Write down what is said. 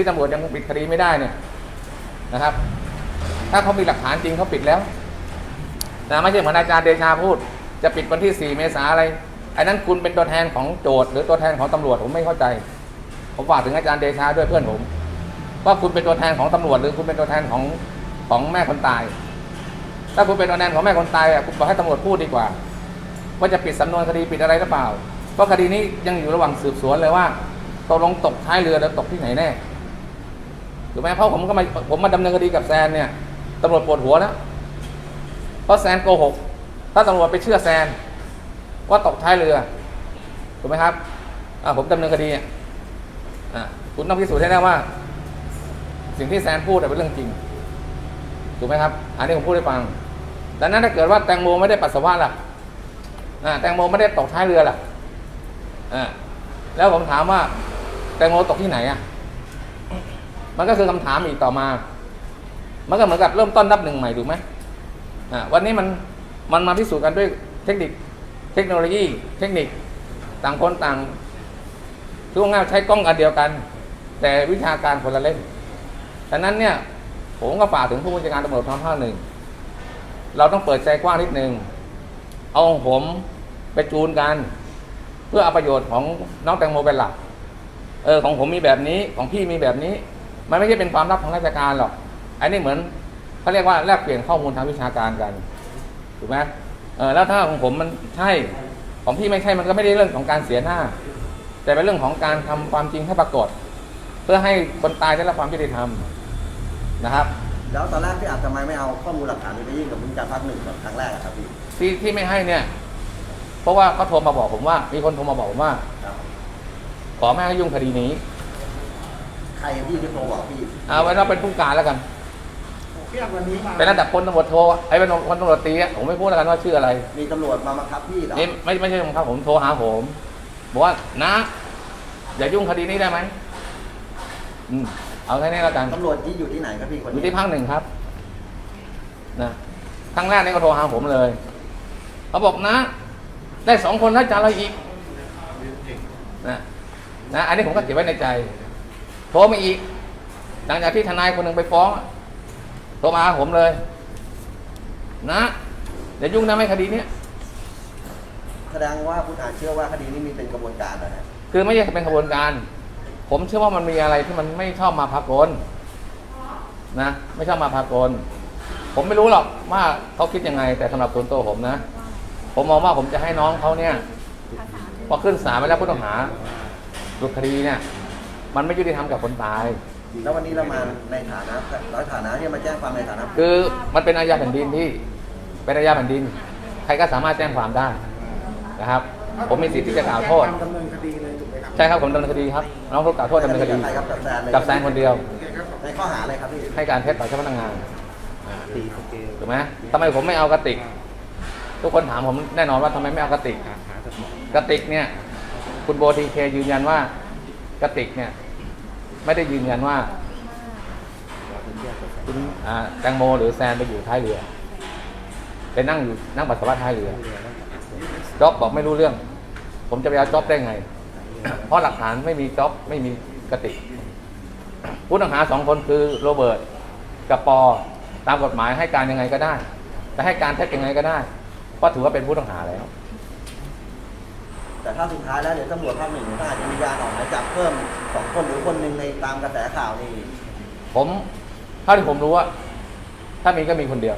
ที่ตำรวจยังปิดคดีไม่ได้เนี่ยนะครับ ถ้าเขามีหลักฐานจริงเขาปิดแล้วนะไม่ใช่เหมือนอาจารย์เดชาพูด จะปิดวันที่ 4 เมษาอะไรไอันนั้นคุณเป็นตัวแทนของโจทย์หรือตัวแทนของตำรวจผมไม่เข้าใจ ผมฝากถึงอาจารย์เดชาด้วยเพื่อนผม ว่าคุณเป็นตัวแทนของตำรวจ หรือคุณเป็นตัวแทนของของแม่คนตาย ถ้าคุณเป็นตัวแทนของแม่คนตายอะคุณบอกให้ตำรวจพูดดีกว่า ว่าจะปิดสำนวนคดีปิดอะไรหรือเปล่า เพราะคดีนี้ยังอยู่ระหว่างสืบสวนเลยว่าตกลงตกท้ายเรือแล้วตกที่ไหนแน่ ถูกไหมเพราะผมก็มาผมมาดำเนินคดีกับแซนเนี่ยตำรวจปวดหัวแล้วเพราะแซนโกหก ถ้าตำรวจไปเชื่อแซนว่าตกท้ายเรือถูกไหมครับอ่าผมดำเนินคดีอ่าคุณต้องพิสูจน์ให้ได้ว่า สิ่งที่แซนพูดเป็นเรื่องจริงถูกไหมครับ อันนี้ผมพูดให้ฟังดังนั้นถ้าเกิดว่าแตงโมไม่ได้ปัสสาวะล่ะอ่าแตงโมไม่ได้ตกท้ายเรือล่ะอ่าแล้วผมถามว่า แตงโมตกที่ไหนอะ มันก็คือคำถามอีกต่อมา มันก็เหมือนกับเริ่มต้นนับหนึ่งใหม่ถูกไหมอ่าวันนี้มันมันมาพิสูจน์กันด้วยเทคนิคเทคโนโลยี เทคนิคต่างคนต่างคือว่าง่ายใช้กล้องอันเดียวกัน แต่วิชาการคนละเล่มดังนั้นเนี่ยผมก็ฝากถึงผู้บัญชาการตำรวจท้องภาคหนึ่งเราต้องเปิดใจกว้างนิดนึง เอาผมไปจูนกัน เพื่อเอาประโยชน์ของน้องแตงโมเป็นหลัก เออของผมมีแบบนี้ของพี่มีแบบนี้ มันไม่ใช่เป็นความลับของราชการหรอก อันนี้เหมือนเขาเรียกว่าแลกเปลี่ยนข้อมูลทางวิชาการกันถูกไหมเออแล้วถ้าของผมมันใช่ของพี่ไม่ใช่มันก็ไม่ได้เรื่องของการเสียหน้า แต่เป็นเรื่องของการทำความจริงให้ปรากฏ เพื่อให้คนตายได้รับความยุติธรรมนะครับ แล้วตอนแรกพี่อาจจะทำไมไม่เอาข้อมูลหลักฐานนี้ไปยื่นกับคุณการภาคหนึ่งแบบครั้งแรกอะครับพี่ที่ที่ไม่ให้เนี่ย เพราะว่าเขาโทรมาบอกผมว่า มีคนโทรมาบอกผมว่าครับขอไม่ให้ยุ่งคดีนี้ ใครพี่ที่โทรบอกพี่เอาไว้ว่าเป็นผู้การแล้วกันเรียกวันนี้มาเป็นระดับพลตำรวจโทไอ้เป็นพลตำรวจตรีอะผมไม่พูดแล้วกันว่าชื่ออะไรมีตำรวจมาบังคับพี่เหรอนี่ไม่ไม่ใช่ของเขาผมโทรหาผมบอกว่านะอย่ายุ่งคดีนี้ได้ไหมอืมเอาแค่นี้แล้วกันตำรวจที่อยู่ที่ไหนครับพี่คนอยู่นี้ที่ภาคหนึ่งครับนะครั้งแรกนี่ก็โทรหาผมเลยเขาบอกนะ ได้สองคนแล้วจะอะไรอีกนะนะอันนี้ผมก็เก็บไว้ในใจ โทรมาอีก หลังจากที่ทนายคนหนึ่งไปฟ้องอะโทรมาหาผมเลย นะอย่ายุ่งนะไม่คดีเนี้ยแสดงว่าคุณอาจเชื่อว่าคดีนี้มีเป็นกระบวนการนะฮะคือไม่ใช่เป็นขบวนการ ผมเชื่อว่ามันมีอะไรที่มันไม่ชอบมาพากลนะ ไม่ชอบมาพากลผมไม่รู้หรอกว่าเขาคิดยังไง แต่สำหรับส่วนตัวผมนะ ผมมองว่าผมจะให้น้องเขาเนี่ย พอขึ้นศาลไปแล้วผู้ต้องหาดูคดีเนี่ย มันไม่ยุติธรรมกับคนตาย แล้ววันนี้เรามาในฐานะร้อยฐานะที่มาแจ้งความในฐานะคือมันเป็นอาญาแผ่นดินที่เป็นอาญาแผ่นดิน ใครก็สามารถแจ้งความได้นะครับ ผมมีสิทธิ์ที่จะกล่าวโทษดำเนินคดีเลยถูกไหมครับใช่ครับผมดำเนินคดีครับน้องเขากล่าวโทษดำเนินคดีใครครับกับแซนเลยกับแซนคนเดียวโอเคครับในข้อหาอะไรครับพี่ให้การเท็จต่อเจ้าพนักงานตีสเกลถูกไหมทำไมผมไม่เอากระติก ทุกคนถามผมแน่นอนว่าทำไมไม่เอากระติกหาหาสมองกระติกเนี่ย คุณโบทีเคยืนยันว่า กะติกเนี่ยไม่ได้ยืนยันว่าคุณอ่าแตงโมหรือแซนไปอยู่ท้ายเรือไปนั่งอยู่นั่งปัสสาวะท้ายเรือจ๊อบบอกไม่รู้เรื่อง ผมจะไปเอาจ๊อบได้ไง เพราะหลักฐานไม่มีจ๊อบไม่มีกะติกผู้ต้องหาสองคนคือโรเบิร์ตกับปอตามกฎหมายให้การยังไงก็ได้ แต่ให้การเท็จยังไงก็ได้เพราะถือว่าเป็นผู้ต้องหาแล้ว แต่ถ้าสุดท้ายแล้วเดี๋ยวตำรวจภาคหนึ่งถ้าอาจจะมีการออกหมายจับเพิ่มสองคนหรือคนหนึ่งในตามกระแสข่าวนี่ผมเท่าที่ผมรู้ว่าถ้ามีก็มีคนเดียว